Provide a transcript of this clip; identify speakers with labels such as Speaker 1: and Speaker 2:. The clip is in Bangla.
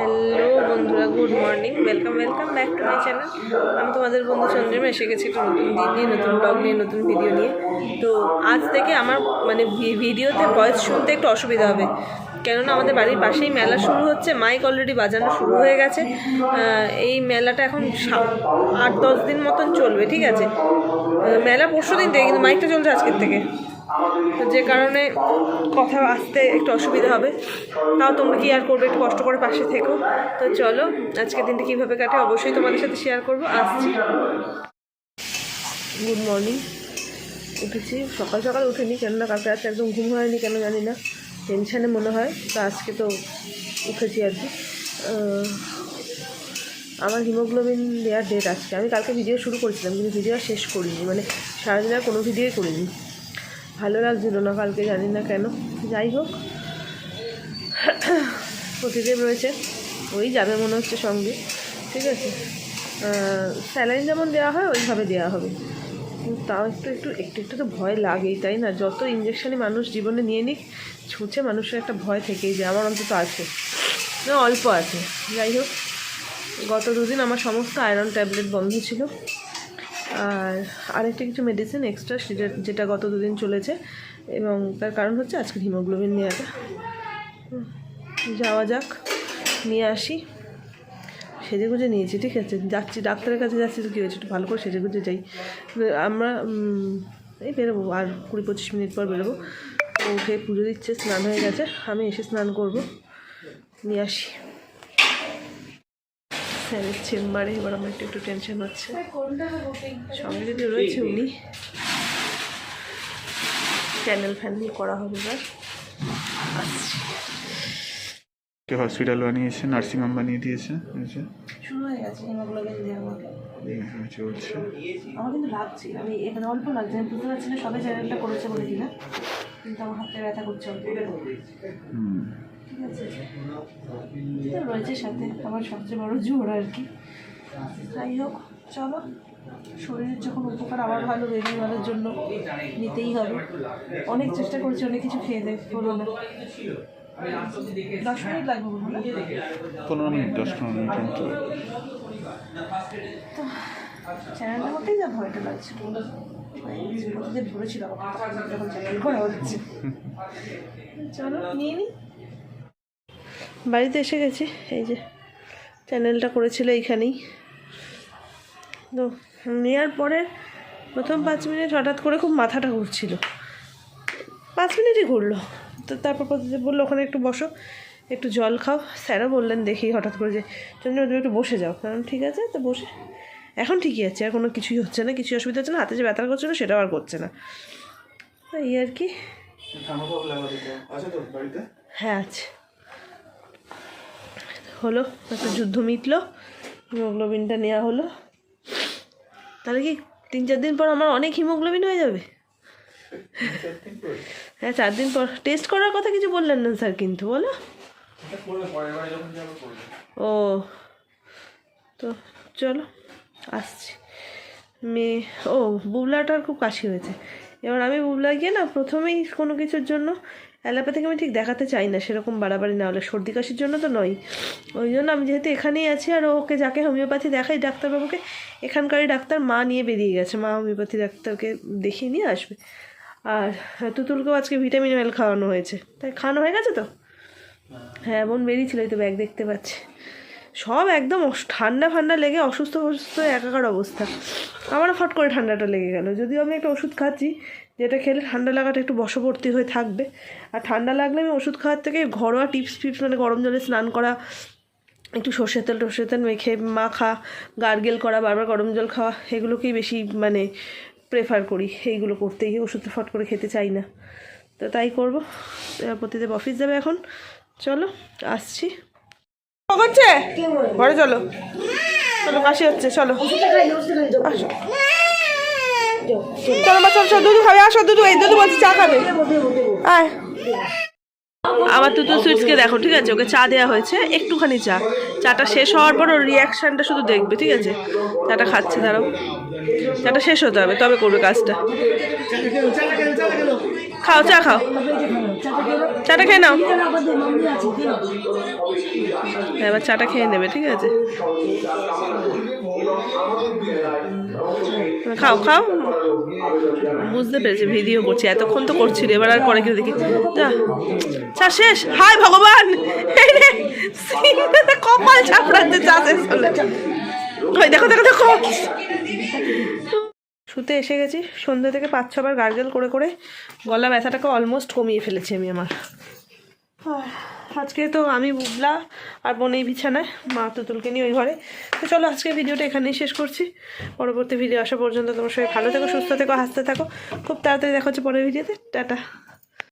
Speaker 1: হ্যালো বন্ধুরা good morning welcome welcome back to my channel আমি তোমাদের বন্ধু চন্দ্রিমা এসে গেছি একটা নতুন দিন নিয়ে, নতুন ব্লগ নিয়ে, নতুন ভিডিও নিয়ে। তো আজ থেকে আমার মানে ভিডিওতে ভয়েস শুনতে একটু অসুবিধা হবে। কেননা আমাদের বাড়ির পাশেই মেলা শুরু হচ্ছে মাইক অলরেডি বাজানো শুরু হয়ে গেছে। এই মেলাটা এখন আট, দশ দিন মতন চলবে, ঠিক আছে? মেলা পরশু দিন থেকে, কিন্তু মাইকটা চলছে আজকের থেকে। যে কারণে কথা আসতে একটু অসুবিধা হবে। তাও তোমরা কি আর করবে একটু কষ্ট করে পাশে থেকো। তো চলো, আজকের দিনটা কীভাবে কাটে অবশ্যই তোমাদের সাথে শেয়ার করব। আসছি। গুড মর্নিং উঠেছি। সকাল সকাল উঠেনি কেননা কালকে রাতে একদম ঘুম হয়নি কেন জানি না। টেনশানে মনে হয়। তো আজকে তো উঠেছি আর কি। আমার হিমোগ্লোবিন দেওয়ার ডেট আজকে। আমি কালকে ভিডিও শুরু করেছিলাম, কিন্তু ভিডিও শেষ করিনি। মানে সারাদিন আর কোনো ভিডিওই করিনি। ভালো লাগছিল না, কালকে জানি না কেন। যাই হোক প্রতিদেব রয়েছে, ওই যাবে মনে হচ্ছে সঙ্গে, ঠিক আছে? স্যালাইন যেমন দেওয়া হয়, ওইভাবে দেওয়া হবে। তাও একটু একটু একটু একটু তো ভয় লাগেই, তাই না? যত ইঞ্জেকশনই মানুষ জীবনে নিয়ে নিক, ছুঁচে মানুষের একটা ভয় থেকেই যায়, আমার অন্তত আছে। না, অল্প আছে। যাই হোক, গত দুদিন আমার সমস্ত আয়রন ট্যাবলেট বন্ধ ছিল। আর আরেকটা কিছু মেডিসিন এক্সট্রা সেটা, যেটা গত দুদিন চলেছে, এবং তার কারণ হচ্ছে আজকে হিমোগ্লোবিন নেওয়াটা। যাওয়া যাক, নিয়ে আসি। সেজে গুজে নিয়েছি, ঠিক আছে? যাচ্ছি, ডাক্তারের কাছে যাচ্ছি, তো কী হয়েছে? একটু ভালো করে সেজে গুজে যাই। আমরা এই বেরোবো, আর কুড়ি পঁচিশ মিনিট পর বেরোবো। ও উঠে পুজো দিচ্ছে, স্নান হয়ে গেছে, আমি এসে স্নান করব। নিয়ে আসি। স্যারের চেম্বারে এবার আমার একটু একটু টেনশন হচ্ছে সঙ্গে যদি রয়েছে উনি। চ্যানেল ফ্যানেল করা হবে এবার। আসছি।
Speaker 2: কে হসপিটাল বানিয়েছে নার্সিংহোম বানিয়ে দিয়েছে
Speaker 1: শুরু হয়ে গেছে হিমোগ্লোবিন আমাকে।
Speaker 2: চলছে।
Speaker 1: আমার কিন্তু লাগছে আমি এখানে অল্প লাগছে আমি বুঝতে পারছি না সবে চ্যানেলটা করেছে বলে কিনা। কিন্তু আমার হাতটা ব্যথা করছে অল্প।
Speaker 2: হুম।
Speaker 1: ঠিক আছে। তো রয়েছে সাথে আমার সবচেয়ে বড় জোর আর কি। যাই হোক চলো। শরীরের যখন উপকার আবার ভালো বেরিয়ে ভালোর জন্য নিতেই হবে। অনেক চেষ্টা করছি অনেক কিছু খেয়ে দেয় হলো না। দশ মিনিট লাগবে
Speaker 2: পনেরো মিনিট দশ পনেরো মিনিটের
Speaker 1: তো চ্যানেলটা করতেই যা ভয়টা লাগছে। প্রতিদিন ধরেছিল আমাকে যখন চ্যানেল করা হচ্ছে। চলো নিয়ে নি। বাড়িতে এসে গেছি। এই যে চ্যানেলটা করেছিল এইখানেই। তো নেওয়ার পরে প্রথম পাঁচ মিনিট হঠাৎ করে খুব মাথাটা ঘুরছিল। পাঁচ মিনিটই ঘুরলো। তো তারপর প্রতিদিন বলল ওখানে একটু বসো একটু জল খাও। স্যারও বললেন দেখি হঠাৎ করে যে চন্দ্র তুমি একটু বসে যাও। কারণ ঠিক আছে তো বসে। এখন ঠিকই আছে আর কোনো কিছুই হচ্ছে না কিছুই অসুবিধা হচ্ছে না হাতে যে ব্যথা করছিল সেটাও আর করছে না। এই আর কি। হ্যাঁ আছে। হলো, একটা যুদ্ধ মিটলো, হিমোগ্লোবিনটা নেওয়া হলো। তাহলে কি তিন চার দিন পর আমার অনেক হিমোগ্লোবিন হয়ে যাবে? হ্যাঁ চার দিন পর। টেস্ট করার কথা কিছু বললেন না স্যার কিন্তু, বলো। ও, তো চলো, আসছি। মেয়ে ও, বুবলাটার খুব কাশি হয়েছে। এবার আমি বুবলা গিয়ে না প্রথমেই কোনো কিছুর জন্য অ্যালোপ্যাথিকে আমি ঠিক দেখাতে চাই না, সেরকম বাড়াবাড়ি না হলে। সর্দি কাশির জন্য তো নয়। ওই জন্য আমি যেহেতু এখানেই আছি, আর ওকে যাকে হোমিওপ্যাথি দেখাই, ডাক্তারবাবুকে, এখানকারই ডাক্তার মা নিয়ে বেরিয়ে গেছে। মা হোমিওপ্যাথি ডাক্তারকে দেখিয়ে নিয়ে আসবে। আর তুতুলকেও আজকে ভিটামিন ওয়েল খাওয়ানো হয়েছে। তাই খাওয়ানো হয়ে গেছে তো? হ্যাঁ বোন বেরিয়েছিল তো ব্যাগ দেখতে পাচ্ছি। সব একদম ঠান্ডা ফান্ডা লেগে অসুস্থ অসুস্থ একাকার অবস্থা। আমারও ফট করে ঠান্ডাটা লেগে গেল। যদিও আমি একটা ওষুধ খাচ্ছি, যেটা খেলে ঠান্ডা লাগাটা একটু বশবর্তী হয়ে থাকবে। আর ঠান্ডা লাগলে আমি ওষুধ খাওয়ার থেকে ঘরোয়া টিপস ফিপস মানে গরম জলে স্নান করা, একটু সর্ষের তেল টর্ষের তেল মেখে মাখা, গার্গেল করা, বারবার গরম জল খাওয়া, এগুলোকেই বেশি মানে প্রেফার করি। এইগুলো করতেই ওষুধ ফট করে খেতে চাই না। তো তাই করব। প্রতিদেব অফিস যাবে এখন। চলো, আসছি। করছে ঘরে চলো। চলো কাশি হচ্ছে চলো। আসো। চলো মা চলো চলো দুধু খাবে আসো দুধু এই দুধু বলছি চা খাবে। আয়। আমার তুতু সুইটসকে দেখো ঠিক আছে? ওকে চা দেওয়া হয়েছে একটুখানি চা। চাটা শেষ হওয়ার পর ওর রিয়াকশানটা শুধু দেখবে ঠিক আছে? চাটা খাচ্ছে দাঁড়াও। চাটা শেষ হতে হবে তবে করবে কাজটা। খাও, চা খাও। চাটা খেয়ে নাও। এবার চাটা খেয়ে নেবে, ঠিক আছে। খাও খাও। বুঝতে পেরেছি ভিডিও করছি, এতক্ষণ তো করছিল এবার আর পরে কেউ দেখি। চা শেষ। হায় ভগবান! কপাল চাপড়াচ্ছে চা শেষ হলে। দেখো দেখো দেখো। শুতে এসে গেছি। সন্ধ্যে থেকে পাঁচ ছবার গার্গেল করে করে গলা ব্যথাটাকে অলমোস্ট কমিয়ে ফেলেছি আমি আমার। আজকে তো আমি বুবলা আর বোনেই বিছানায়, মা তুতুলকে নিয়ে ওই ঘরে। তো চলো আজকে ভিডিওটা এখানেই শেষ করছি। পরবর্তী ভিডিও আসা পর্যন্ত তোমার সবাই ভালো থেকো, সুস্থ থেকো, হাসতে থাকো। খুব তাড়াতাড়ি দেখা হচ্ছে পরের ভিডিওতে টাটা।